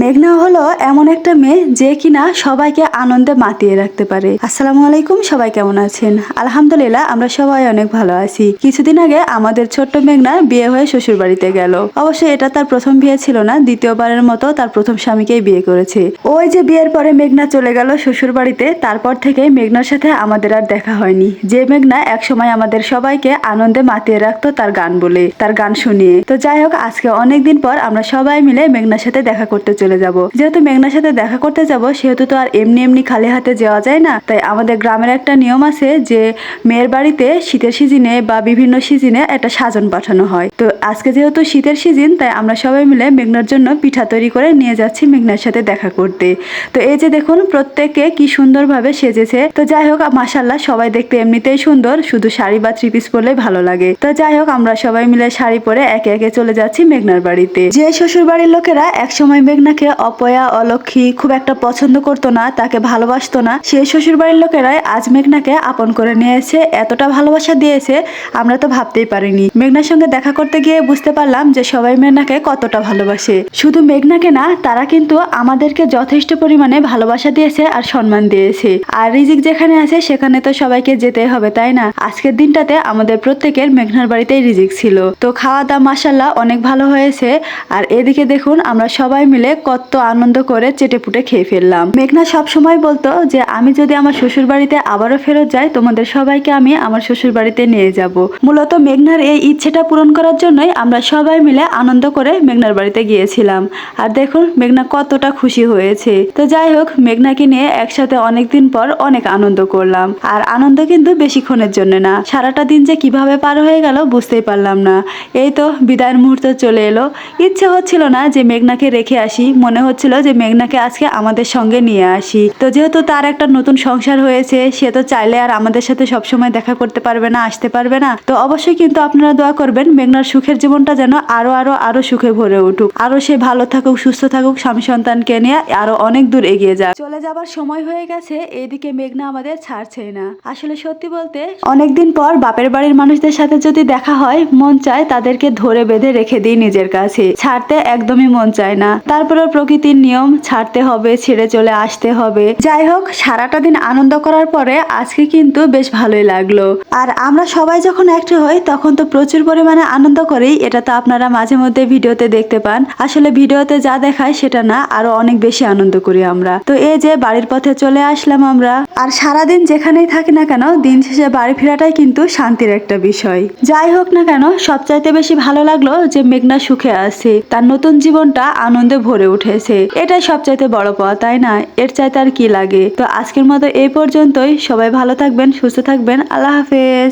মেঘনা হলো এমন একটা মেয়ে যে কিনা সবাইকে আনন্দে মাতিয়ে রাখতে পারে। আসসালামু আলাইকুম, সবাই কেমন আছেন? আলহামদুলিল্লাহ, আমরা সবাই অনেক ভালো আছি। কিছুদিন আগে আমাদের ছোট্ট মেঘনা বিয়ে হয়ে শ্বশুর বাড়িতে গেল। অবশ্যই এটা তার প্রথম বিয়ে ছিল না, দ্বিতীয়বারের মতো তার প্রথম স্বামীকেই বিয়ে করেছে। ওই যে বিয়ের পরে মেঘনা চলে গেল শ্বশুর বাড়িতে তারপর থেকে মেঘনার সাথে আমাদের আর দেখা হয়নি। যে মেঘনা একসময় আমাদের সবাইকে আনন্দে মাতিয়ে রাখতো তার গান বলে, তার গান শুনিয়ে। তো যাই হোক, আজকে অনেকদিন পর আমরা সবাই মিলে মেঘনার সাথে দেখা করতে চলে যাব। যেহেতু মেঘনার সাথে দেখা করতে যাব, সেহেতু তো আর এমনি এমনি খালি হাতে যাওয়া যায় না। তাই আমাদের গ্রামের একটা নিয়ম আছে যে, মেয়ের বাড়িতে শীতের সিজনে বা বিভিন্ন সিজনে একটা সাজন পাঠানো হয়। তো আজকে যেহেতু শীতের সিজন তাই আমরা সবাই মিলে মেঘনার জন্য পিঠা তৈরি করে নিয়ে যাচ্ছি মেঘনার সাথে দেখা করতে। তো এই যে দেখুন, প্রত্যেকে কি সুন্দরভাবে সেজেছে। তো যাই হোক মাসাল্লাহ সবাই দেখতে এমনিতেই সুন্দর। শুধু শাড়ি বা থ্রি পিস পরলেই ভালো লাগে। তো যাই হোক, আমরা সবাই মিলে শাড়ি পরে একে একে চলে যাচ্ছি মেঘনার বাড়িতে। যে শ্বশুর বাড়ির লোকেরা একসময় মেঘনাকে অপয়া, অলক্ষী, খুব একটা পছন্দ করতো না, তাকে ভালোবাসতো না সেই শ্বশুর বাড়ির লোকেরাই আজ মেঘনাকে আপন করে নিয়েছে, এতটা ভালোবাসা দিয়েছে, আমরা তো ভাবতেই পারিনি। মেঘনার সঙ্গে দেখা করতে গিয়ে বুঝতে পারলাম যে সবাই মেঘনাকে কতটা ভালোবাসে। শুধু মেঘনাকে না, তারা কিন্তু আমাদেরকে যথেষ্ট পরিমাণে ভালোবাসা দিয়েছে আর সম্মান দিয়েছে। আর রিজিক যেখানে আছে, সেখানে তো সবাইকে যেতে হবে, তাই না? আজকের দিনটাতে আমাদের প্রত্যেকের মেঘনার বাড়িতেই রিজিক ছিল। তো খাওয়া দাওয়া মাসাল্লাহ অনেক ভালো হয়েছে। আর এদিকে দেখুন, আমরা সবাই মিলে কত আনন্দ করে চেটে পুটে খেয়ে ফেললাম। মেঘনা সব সময় বলতো যে, আমি যদি আমার শ্বশুর বাড়িতে আবারও ফেরত যাই, তোমাদের সবাইকে আমি আমার শ্বশুর বাড়িতে নিয়ে যাব। মূলত মেঘনার এই ইচ্ছেটা পূরণ করার জন্যই আমরা সবাই মিলে আনন্দ করে মেঘনার বাড়িতে গিয়েছিলাম। আর দেখুন, মেঘনা কতটা খুশি হয়েছে। তো যাই হোক, মেঘনাকে নিয়ে একসাথে অনেকদিন পর অনেক আনন্দ করলাম। আর আনন্দ কিন্তু বেশিক্ষণের জন্য না। সারাটা দিন যে কীভাবে পার হয়ে গেল বুঝতেই পারলাম না। এই তো বিদায়ের মুহূর্ত চলে এলো। ইচ্ছে হচ্ছিল না যে মেঘনাকে রেখে আসি। মনে হচ্ছিল যে মেঘনাকে আজকে আমাদের সঙ্গে নিয়ে আসি। তো যেহেতু তার একটা নতুন সংসার হয়েছে, সে তো চাইলে আর আমাদের সাথে সবসময় দেখা করতে পারবে না, আসতে পারবে না। তো অবশ্যই কিন্তু আপনারা দোয়া করবেন, মেঘনার সুখের জীবনটা যেন আরও আরও আরও সুখে ভরে উঠুক। আরও সে ভালো থাকুক, সুস্থ থাকুক, স্বামী সন্তানকে নিয়ে আরও অনেক দূর এগিয়ে যাক। চলে যাবার সময় হয়ে গেছে এইদিকে মেঘনা আমাদের ছাড়ছেই না। আসলে সত্যি বলতে, অনেকদিন পর বাপের বাড়ির মানুষদের সাথে যদি দেখা হয়, মন চায় তাদেরকে ধরে বেঁধে রেখে দিই নিজের কাছে। ছাড়তে একদমই মন চায় না। তারপরে প্রকৃতির নিয়ম ছাড়তে হবে, ছেড়ে চলে আসতে হবে। যাই হোক, সারাটা দিন আনন্দ করার পরে আজকে কিন্তু বেশ ভালোই লাগল। আর আমরা সবাই যখন একটা হই, তখন তো প্রচুর পরিমাণে আনন্দ করি এটা তো আপনারা মাঝে মধ্যে ভিডিওতে দেখতে পান। আসলে ভিডিওতে যা দেখায় সেটা না, আরও অনেক বেশি আনন্দ করি আমরা। তো এই যে বাড়ির পথে চলে আসলাম আমরা। আর সারাদিন যেখানেই থাকি না কেন, দিন শেষে বাড়ি ফেরাটাই কিন্তু শান্তির একটা বিষয়। যাই হোক না কেন, সবচাইতে বেশি ভালো লাগল যে মেঘনা সুখে আছে। তার নতুন জীবনটা আনন্দে ভরে উঠেছে। এটাই সবচাইতে বড় পাওয়া তাই না? এর চাইতে আর কি লাগে? তো আজকের মতো এই পর্যন্তই। সবাই ভালো থাকবেন, সুস্থ থাকবেন। আল্লাহ হাফেজ।